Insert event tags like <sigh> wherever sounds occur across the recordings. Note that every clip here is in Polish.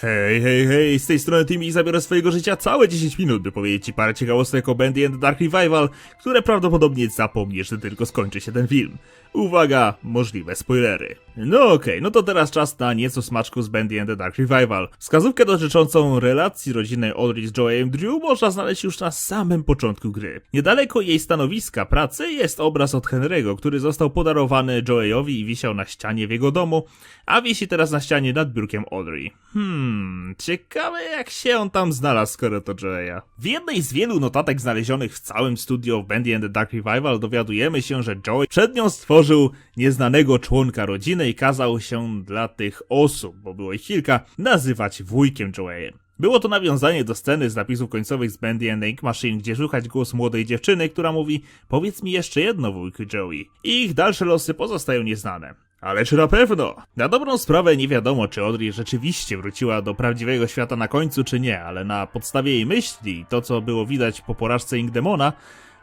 Hej, hej, hej, z tej strony Timmy i zabiorę swojego życia całe 10 minut, by powiedzieć ci parę ciekawostek o Bandy and Dark Revival, które prawdopodobnie zapomniesz, gdy tylko skończy się ten film. Uwaga, możliwe spoilery. No okej, no to teraz czas na nieco smaczku z Bandy and the Dark Revival. Wskazówkę dotyczącą relacji rodzinnej Audrey z Joeyem Drew można znaleźć już na samym początku gry. Niedaleko jej stanowiska pracy jest obraz od Henry'ego, który został podarowany Joeyowi i wisiał na ścianie w jego domu, a wisi teraz na ścianie nad biurkiem Audrey. Hmm, ciekawe jak się on tam znalazł, skoro to Joeya. W jednej z wielu notatek znalezionych w całym studio w Bandy and the Dark Revival dowiadujemy się, że Joey przed nią stworzył nieznanego członka rodziny i kazał się dla tych osób, bo było ich kilka, nazywać wujkiem Joeyem. Było to nawiązanie do sceny z napisów końcowych z Bandy and Ink Machine, gdzie słychać głos młodej dziewczyny, która mówi Powiedz mi jeszcze jedno, wujku Joey. I ich dalsze losy pozostają nieznane. Ale czy na pewno? Na dobrą sprawę nie wiadomo, czy Audrey rzeczywiście wróciła do prawdziwego świata na końcu, czy nie, ale na podstawie jej myśli, to co było widać po porażce Inkdemona,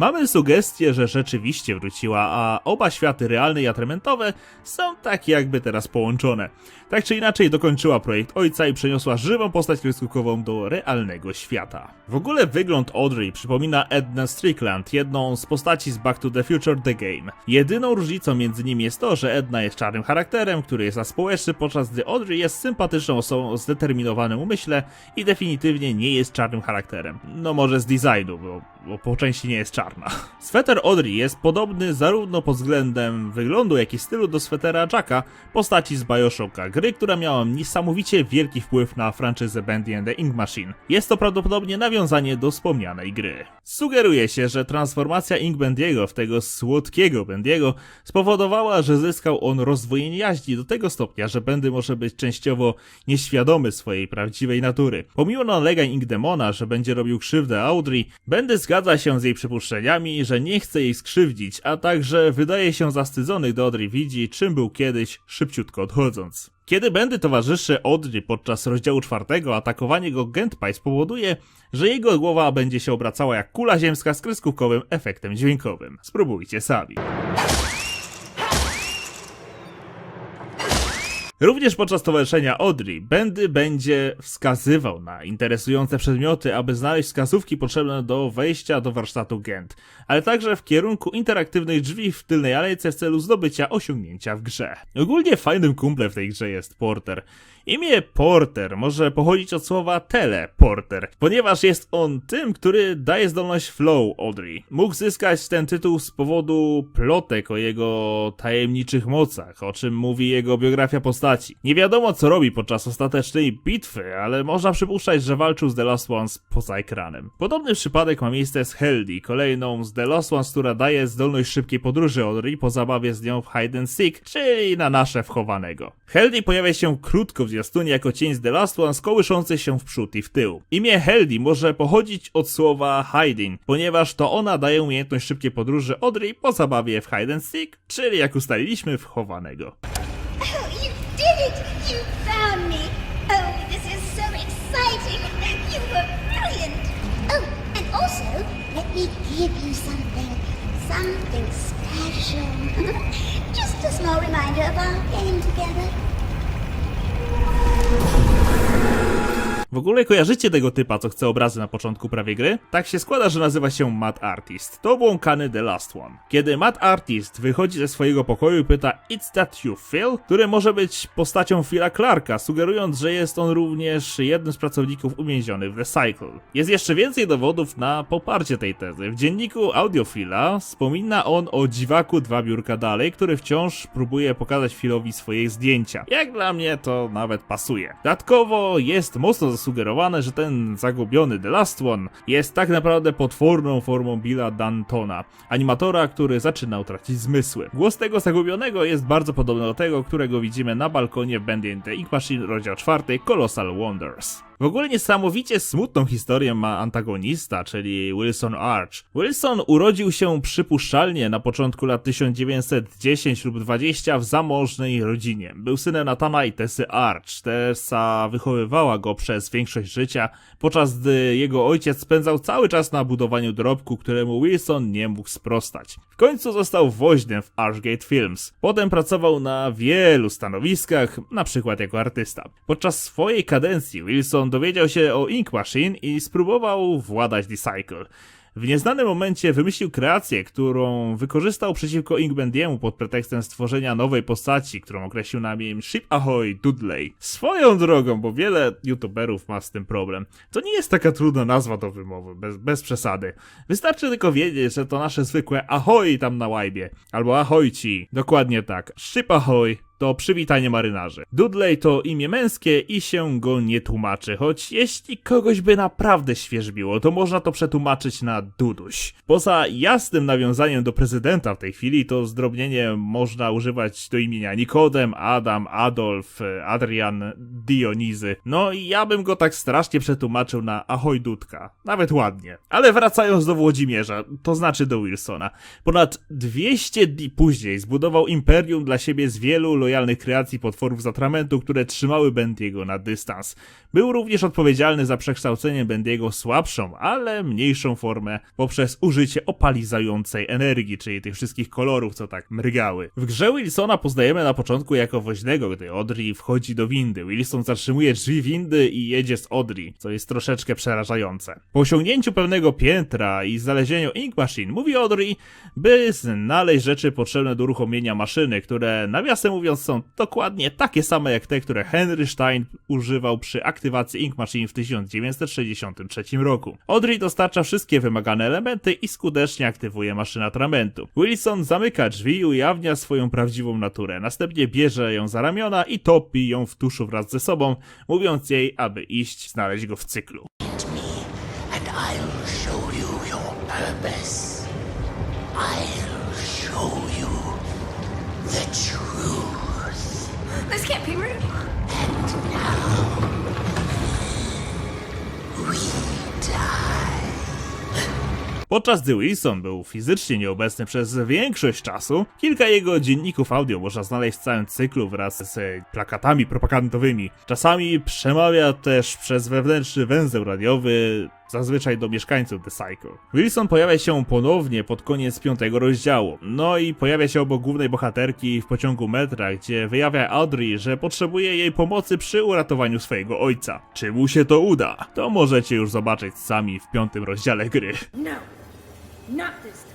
Mamy sugestię, że rzeczywiście wróciła, a oba światy realne i atramentowe są tak jakby teraz połączone. Tak czy inaczej dokończyła projekt ojca i przeniosła żywą postać kreskówkową do realnego świata. W ogóle wygląd Audrey przypomina Edna Strickland, jedną z postaci z Back to the Future The Game. Jedyną różnicą między nimi jest to, że Edna jest czarnym charakterem, który jest aspołeczny, podczas gdy Audrey jest sympatyczną osobą o zdeterminowanym umyśle i definitywnie nie jest czarnym charakterem. No może z designu, bo, bo po części nie jest czarna. Sweter Audrey jest podobny zarówno pod względem wyglądu, jak i stylu do swetera Jacka, postaci z Bioshocka, gry, która miała niesamowicie wielki wpływ na franczyzę Bandy and the Ink Machine. Jest to prawdopodobnie nawiązanie do wspomnianej gry. Sugeruje się, że transformacja Ink Bandiego w tego słodkiego Bandiego spowodowała, że zyskał on rozdwojenie jaźni do tego stopnia, że Bandy może być częściowo nieświadomy swojej prawdziwej natury. Pomimo nalegań Ink Demona, że będzie robił krzywdę Audrey, Bandy zgadza się z jej przypuszczeniami, że nie chce jej skrzywdzić, a także wydaje się zawstydzony, gdy Audrey widzi, czym był kiedyś, szybciutko odchodząc. Kiedy Bendy towarzyszy Audrey podczas rozdziału czwartego, atakowanie go Gentpie spowoduje, że jego głowa będzie się obracała jak kula ziemska z kreskówkowym efektem dźwiękowym. Spróbujcie sami. Również podczas towarzyszenia Audrey, Bendy będzie wskazywał na interesujące przedmioty, aby znaleźć wskazówki potrzebne do wejścia do warsztatu Gent, ale także w kierunku interaktywnych drzwi w tylnej alejce w celu zdobycia osiągnięcia w grze. Ogólnie fajnym kumplem w tej grze jest Porter. Imię Porter może pochodzić od słowa teleporter, ponieważ jest on tym, który daje zdolność flow Audrey. Mógł zyskać ten tytuł z powodu plotek o jego tajemniczych mocach, o czym mówi jego biografia postaci. Nie wiadomo co robi podczas ostatecznej bitwy, ale można przypuszczać, że walczył z The Last Ones poza ekranem. Podobny przypadek ma miejsce z Heldi, kolejną z The Last Ones, która daje zdolność szybkiej podróży Audrey po zabawie z nią w Hide and Seek, czyli na nasze wchowanego. Heldi pojawia się krótko w zwiastunie jako cień z The Last One, kołyszący się w przód i w tył. Imię Heldi może pochodzić od słowa hiding, ponieważ to ona daje umiejętność szybkiej podróży Audrey po zabawie w Hide and Seek, czyli jak ustaliliśmy you something. Something special. <laughs> Just a small reminder of our game together. W ogóle kojarzycie tego typa, co chce obrazy na początku prawie gry? Tak się składa, że nazywa się Mad Artist. To błąkany The Last One. Kiedy Mad Artist wychodzi ze swojego pokoju i pyta It's that you, Phil? Który może być postacią Phila Clarka, sugerując, że jest on również jednym z pracowników uwięzionych w The Cycle. Jest jeszcze więcej dowodów na poparcie tej tezy. W dzienniku Audiophila wspomina on o dziwaku dwa biurka dalej, który wciąż próbuje pokazać Philowi swoje zdjęcia. Jak dla mnie to nawet pasuje. Dodatkowo jest mocno zasugerowane, że ten zagubiony The Last One jest tak naprawdę potworną formą Billa Dantona, animatora, który zaczynał tracić zmysły. Głos tego zagubionego jest bardzo podobny do tego, którego widzimy na balkonie w Bandy and the Ink Machine rozdział 4 Colossal Wonders. W ogóle niesamowicie smutną historię ma antagonista, czyli Wilson Arch. Wilson urodził się przypuszczalnie na początku lat 1910 lub 20 w zamożnej rodzinie. Był synem Natana i Tessy Arch. Tessa wychowywała go przez większość życia, podczas gdy jego ojciec spędzał cały czas na budowaniu dorobku, któremu Wilson nie mógł sprostać. W końcu został woźnym w Archgate Films. Potem pracował na wielu stanowiskach, na przykład jako artysta. Podczas swojej kadencji Wilson dowiedział się o Ink Machine i spróbował władać Decycle. W nieznanym momencie wymyślił kreację, którą wykorzystał przeciwko Inkbendiemu pod pretekstem stworzenia nowej postaci, którą określił na imię Ship Ahoy Dudley. Swoją drogą, bo wiele youtuberów ma z tym problem. To nie jest taka trudna nazwa do wymowy, bez, bez przesady. Wystarczy tylko wiedzieć, że to nasze zwykłe Ahoy tam na łajbie, albo Ahojci. Dokładnie tak. Ship Ahoy to przywitanie marynarzy. Dudley to imię męskie i się go nie tłumaczy, choć jeśli kogoś by naprawdę świeżbiło, to można to przetłumaczyć na Duduś. Poza jasnym nawiązaniem do prezydenta w tej chwili, to zdrobnienie można używać do imienia Nikodem, Adam, Adolf, Adrian, Dionizy. No i ja bym go tak strasznie przetłumaczył na Ahoj Dudka. Nawet ładnie. Ale wracając do Włodzimierza, to znaczy do Wilsona. Ponad 200 dni później zbudował imperium dla siebie z wielu lojalnych kreacji potworów z atramentu, które trzymały Bendiego na dystans. Był również odpowiedzialny za przekształcenie Bendiego słabszą, ale mniejszą formę poprzez użycie opalizającej energii, czyli tych wszystkich kolorów, co tak mrygały. W grze Wilsona poznajemy na początku jako woźnego, gdy Audrey wchodzi do windy. Wilson zatrzymuje drzwi windy i jedzie z Audrey, co jest troszeczkę przerażające. Po osiągnięciu pewnego piętra i znalezieniu Ink Machine, mówi Audrey, by znaleźć rzeczy potrzebne do uruchomienia maszyny, które nawiasem mówiąc są dokładnie takie same jak te, które Henry Stein używał przy aktywacji Ink Machine w 1963 roku. Audrey dostarcza wszystkie wymagane elementy i skutecznie aktywuje maszynę atramentu. Wilson zamyka drzwi i ujawnia swoją prawdziwą naturę. Następnie bierze ją za ramiona i topi ją w tuszu wraz ze sobą, mówiąc jej, aby iść znaleźć go w cyklu. me, and I'll show you your purpose. This can't be real. We die. Podczas gdy Wilson był fizycznie nieobecny przez większość czasu, kilka jego dzienników audio można znaleźć w całym cyklu wraz z plakatami propagandowymi. Czasami przemawia też przez wewnętrzny węzeł radiowy, zazwyczaj do mieszkańców The Cycle. Wilson pojawia się ponownie pod koniec piątego rozdziału, no i pojawia się obok głównej bohaterki w pociągu metra, gdzie wyjawia Audrey, że potrzebuje jej pomocy przy uratowaniu swojego ojca. Czy mu się to uda? To możecie już zobaczyć sami w piątym rozdziale gry. No, not this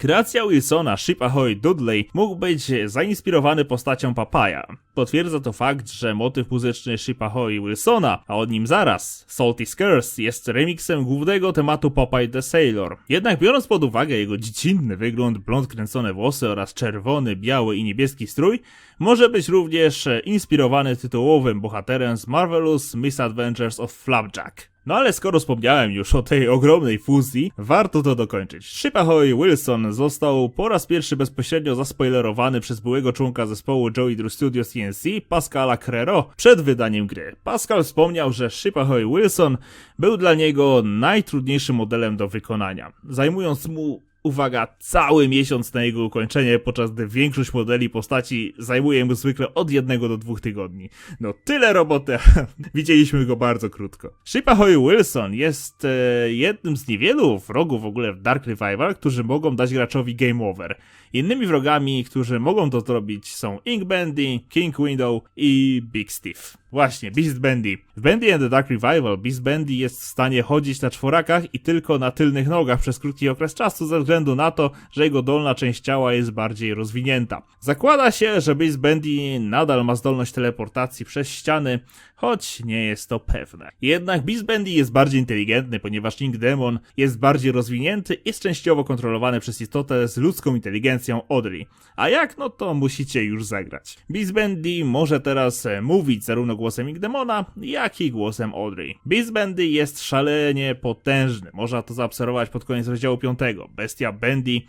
Kreacja Wilsona Ship Ahoy Dudley mógł być zainspirowany postacią Papaya. Potwierdza to fakt, że motyw muzyczny Ship Ahoy Wilsona, a od nim zaraz Salty Skurs jest remixem głównego tematu Popeye the Sailor. Jednak biorąc pod uwagę jego dziecinny wygląd, blond kręcone włosy oraz czerwony, biały i niebieski strój, może być również inspirowany tytułowym bohaterem z Marvelous Misadventures of Flapjack. No ale skoro wspomniałem już o tej ogromnej fuzji, warto to dokończyć. Ship Ahoy Wilson został po raz pierwszy bezpośrednio zaspoilerowany przez byłego członka zespołu Joey Drew Studios TNC, Pascala Crero, przed wydaniem gry. Pascal wspomniał, że Ship Ahoy Wilson był dla niego najtrudniejszym modelem do wykonania, zajmując mu Uwaga, cały miesiąc na jego ukończenie, podczas gdy większość modeli postaci zajmuje mu zwykle od jednego do dwóch tygodni. No tyle roboty, <laughs> widzieliśmy go bardzo krótko. Ship Ahoy Wilson jest e, jednym z niewielu wrogów w ogóle w Dark Revival, którzy mogą dać graczowi game over. Innymi wrogami, którzy mogą to zrobić są Ink Bandy, King Window i Big Steve. Właśnie, Beast Bandy. W Bandy and the Dark Revival Beast Bandy jest w stanie chodzić na czworakach i tylko na tylnych nogach przez krótki okres czasu ze względu na to, że jego dolna część ciała jest bardziej rozwinięta. Zakłada się, że Beast Bandy nadal ma zdolność teleportacji przez ściany, choć nie jest to pewne. Jednak Beast Bandy jest bardziej inteligentny, ponieważ Link Demon jest bardziej rozwinięty i jest częściowo kontrolowany przez istotę z ludzką inteligencją Audrey. A jak? No to musicie już zagrać. Beast Bandy może teraz e, mówić zarówno głosem Link Demona, jak i głosem Audrey. Beast Bandy jest szalenie potężny, można to zaobserwować pod koniec rozdziału 5. Bestia Bandy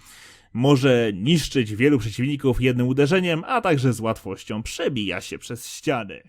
może niszczyć wielu przeciwników jednym uderzeniem, a także z łatwością przebija się przez ściany.